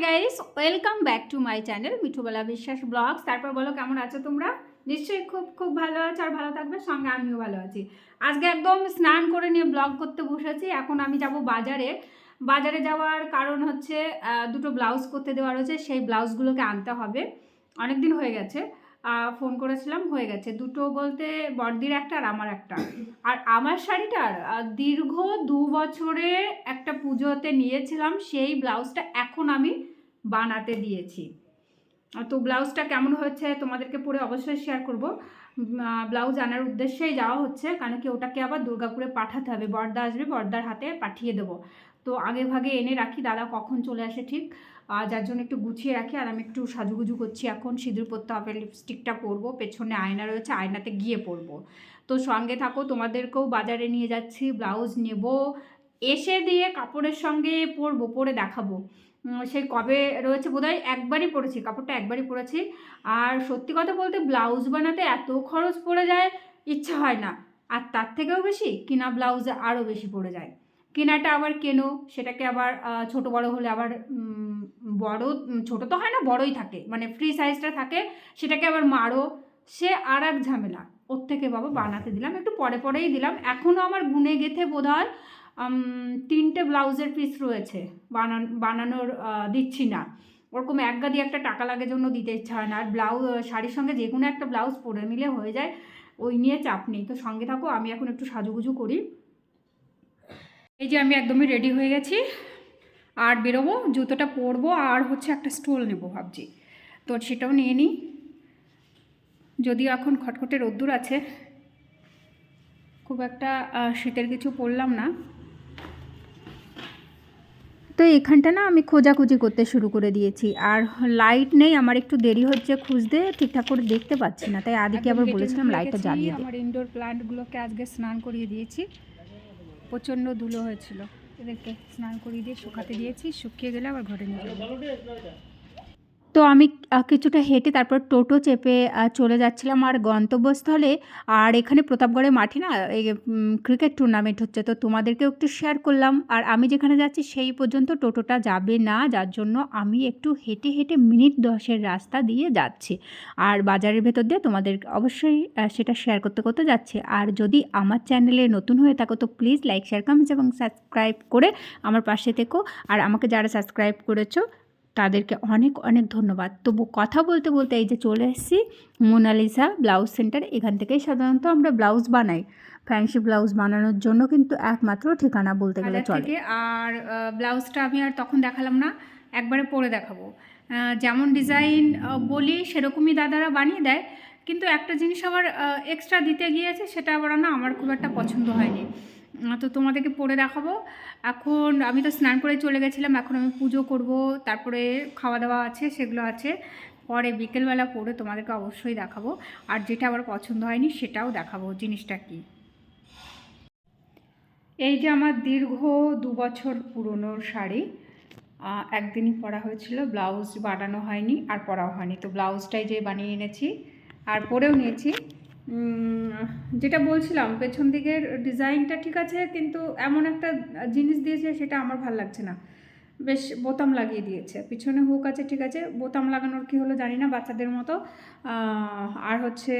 Guys welcome back to my channel Mithubela Biswas vlogs তারপর বলো, কেমন আছো তোমরা? নিশ্চয়ই খুব খুব ভালো আছো আর ভালো থাকবে, সঙ্গে আমিও ভালো আছি। আজকে একদম স্নান করে নিয়ে ব্লগ করতে বসেছি। এখন আমি যাব বাজারে। বাজারে যাওয়ার কারণ হচ্ছে দুটো ব্লাউজ করতে দেওয়া রয়েছে। সেই ব্লাউজগুলোকে আনতে হবে। অনেক দিন হয়ে গেছে। ফোন করেছিলাম, হয়ে গেছে। দুটো বলতে বড়দির একটা আর আমার একটা। আর আমার শাড়িটার দীর্ঘ দু বছরে একটা পুজোতে নিয়েছিলাম, সেই ব্লাউজটা এখন আমি বানাতে দিয়েছি। তো ব্লাউজটা কেমন হয়েছে তোমাদেরকে পরে অবশ্যই শেয়ার করব। ব্লাউজ আনার উদ্দেশ্যেই যাওয়া হচ্ছে, কারণ কি ওটাকে আবার দুর্গাপুরে পাঠাতে হবে। বর্দা আসবে, বর্দার হাতে পাঠিয়ে দেবো। তো আগে ভাগে এনে রাখি, দাদা কখন চলে আসে ঠিক। আর যার জন্য একটু গুছিয়ে রাখি, আর আমি একটু সাজুগুজু করছি এখন। সিঁদুর পরতে হবে লিপস্টিকটা পরবো, পেছনে আয়না রয়েছে, আয়নাতে গিয়ে পরবো। তো সঙ্গে থাকো, তোমাদেরকেও বাজারে নিয়ে যাচ্ছি, ব্লাউজ নেব। এসে দিয়ে কাপড়ের সঙ্গে পরবো, পরে দেখাবো। সেই কবে রয়েছে বোধহয় একবারই পরেছি, কাপড়টা একবারই পরেছি। আর সত্যি কথা বলতে ব্লাউজ বানাতে এত খরচ পড়ে যায়, ইচ্ছা হয় না। আর তার থেকেও বেশি কিনা ব্লাউজে আরও বেশি পড়ে যায়। কেনাটা আবার কেনো? সেটাকে আবার ছোট বড় হলে আবার বড় ছোট তো হয় না বড়ই থাকে। মানে ফ্রি সাইজটা থাকে সেটাকে আবার মারো। সে আর এক ঝামেলা। ওর থেকে বাবা বানাতে দিলাম একটু পরে পরেই দিলাম। এখনও আমার গুনে গেথে বোধ হয় তিনটে ব্লাউজের পিস রয়েছে। বানান বানানোর দিচ্ছি না। ওরকম এক গাদি একটা টাকা লাগে জন্য দিতে ইচ্ছা হয় না। আর ব্লাউজ শাড়ির সঙ্গে যে কোনো একটা ব্লাউজ পরে নিলে হয়ে যায় ওই নিয়ে চাপ নেই। তো সঙ্গে থাকো আমি এখন একটু সাজুগুজু করি। এই যে আমি একদমই রেডি হয়ে গেছি। আর বেরোবো জুতোটা পরবো আর হচ্ছে একটা স্টোল নেব ভাবছি। তো সেটাও নিয়ে নিই। যদিও এখন খটখটে রোদ্দুর আছে। খুব একটা শীতের কিছু পরলাম না। তো এখানটা না আমি খোঁজাখুঁজি করতে শুরু করে দিয়েছি। আর লাইট নেই আমার একটু দেরি হচ্ছে খুঁজতে ঠিকঠাক করে দেখতে পাচ্ছি না। তাই আদিকে আবার বলেছিলাম লাইটটা জ্বালিয়ে আমার ইনডোর প্ল্যান্টগুলোকে আজকে স্নান করিয়ে দিয়েছি। প্রচণ্ড ধুলো হয়েছিল। এদেরকে স্নান করিয়ে দিয়ে শুকাতে দিয়েছি, শুকিয়ে গেলে আবার ঘরে নিয়ে যাব। তো আমি কিছুটা হেঁটে তারপর টোটো চেপে চলে যাচ্ছিলাম আর গন্তব্যস্থলে। আর এখানে প্রতাপগড়ে মাঠে না ক্রিকেট টুর্নামেন্ট হচ্ছে। তো তোমাদেরকেও একটু শেয়ার করলাম। আর আমি যেখানে যাচ্ছি সেই পর্যন্ত টোটোটা যাবে না। যার জন্য আমি একটু হেঁটে হেঁটে মিনিট দশের রাস্তা দিয়ে যাচ্ছি। আর বাজারের ভেতর দিয়ে তোমাদের অবশ্যই সেটা শেয়ার করতে করতে যাচ্ছে। আর যদি আমার চ্যানেলে নতুন হয়ে থাকো, তো প্লিজ লাইক শেয়ার কমেন্টস এবং সাবস্ক্রাইব করে আমার পাশে থেকো। আর আমাকে যারা সাবস্ক্রাইব করেছ তাদেরকে অনেক অনেক ধন্যবাদ। তবু কথা বলতে বলতে এই যে চলে এসেছি মোনালিসা ব্লাউজ সেন্টার। এখান থেকেই সাধারণত আমরা ব্লাউজ বানাই। ফ্যান্সি ব্লাউজ বানানোর জন্য কিন্তু একমাত্র ঠিকানা বলতে গেলে চলে। আর ব্লাউজটা আমি আর তখন দেখালাম না একবারে পরে দেখাবো। যেমন ডিজাইন বলি সেরকমই দাদারা বানিয়ে দেয়। কিন্তু একটা জিনিস আবার এক্সট্রা দিতে গিয়েছে সেটা আবার না আমার খুব একটা পছন্দ হয়নি। তো তোমাদেরকে পরে দেখাবো। এখন আমি তো স্নান করে চলে গেছিলাম, এখন আমি পুজো করব, তারপরে খাওয়া দাওয়া আছে, সেগুলো আছে। পরে বিকেলবেলা পরে তোমাদেরকে অবশ্যই দেখাবো। আর যেটা আমার পছন্দ হয়নি, সেটাও দেখাবো, জিনিসটা কি। এই যে আমার দীর্ঘ দু বছর পুরনো শাড়ি একদিনই পরা হয়েছিল, ব্লাউজ বানানো হয়নি আর পরাও হয়নি। তো ব্লাউজটাই যে বানিয়ে এনেছি, আর পরেও নিয়েছি। যেটা বলছিলাম, পেছন দিকের ডিজাইনটা ঠিক আছে, কিন্তু এমন একটা জিনিস দিয়েছে সেটা আমার ভালো লাগছে না। বেশ বোতাম লাগিয়ে দিয়েছে। পিছনে হুক আছে, ঠিক আছে, বোতাম লাগানোর কি হলো জানি না, বাচ্চাদের মতো। আর হচ্ছে,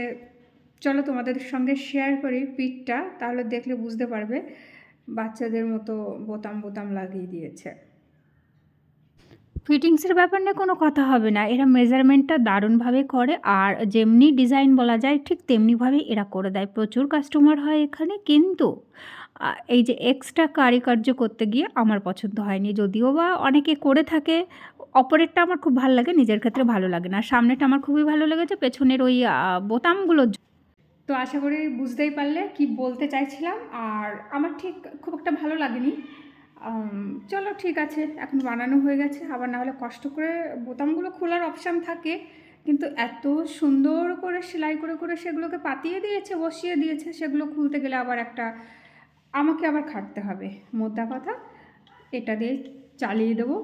চলো তোমাদের সঙ্গে শেয়ার করি পিঠটা, তাহলে দেখলে বুঝতে পারবে, বাচ্চাদের মতো বোতাম বোতাম লাগিয়ে দিয়েছে। ফিটিংসের ব্যাপার নিয়ে কোনো কথা হবে না। এরা মেজারমেন্টটা দারুণভাবে করে আর যেমনি ডিজাইন বলা যায়, ঠিক তেমনিভাবে এরা করে দেয়। প্রচুর কাস্টমার হয় এখানে, কিন্তু এই যে এক্সট্রা কারিকার্য করতে গিয়ে আমার পছন্দ হয়নি। যদিও বা অনেকে করে থাকে, অপরেরটা আমার খুব ভালো লাগে, নিজের ক্ষেত্রে ভালো লাগে না। সামনেটা আমার খুবই ভালো লেগেছে, পেছনের ওই বোতামগুলো তো আশা করি বুঝতেই পারলে কি বলতে চাইছিলাম। আর আমার ঠিক খুব একটা ভালো লাগেনি। চলো ঠিক আছে, এখন বানানো হয়ে গেছে। আবার না হলে কষ্ট করে বোতামগুলো খোলার অপশান থাকে, কিন্তু এত সুন্দর করে সেলাই করে করে সেগুলোকে পাতিয়ে দিয়েছে, বসিয়ে দিয়েছে, সেগুলো খুলতে গেলে আবার একটা আমাকে আবার খাটতে হবে। মোদ্দা কথা, এটা দিয়ে চালিয়ে দেবো।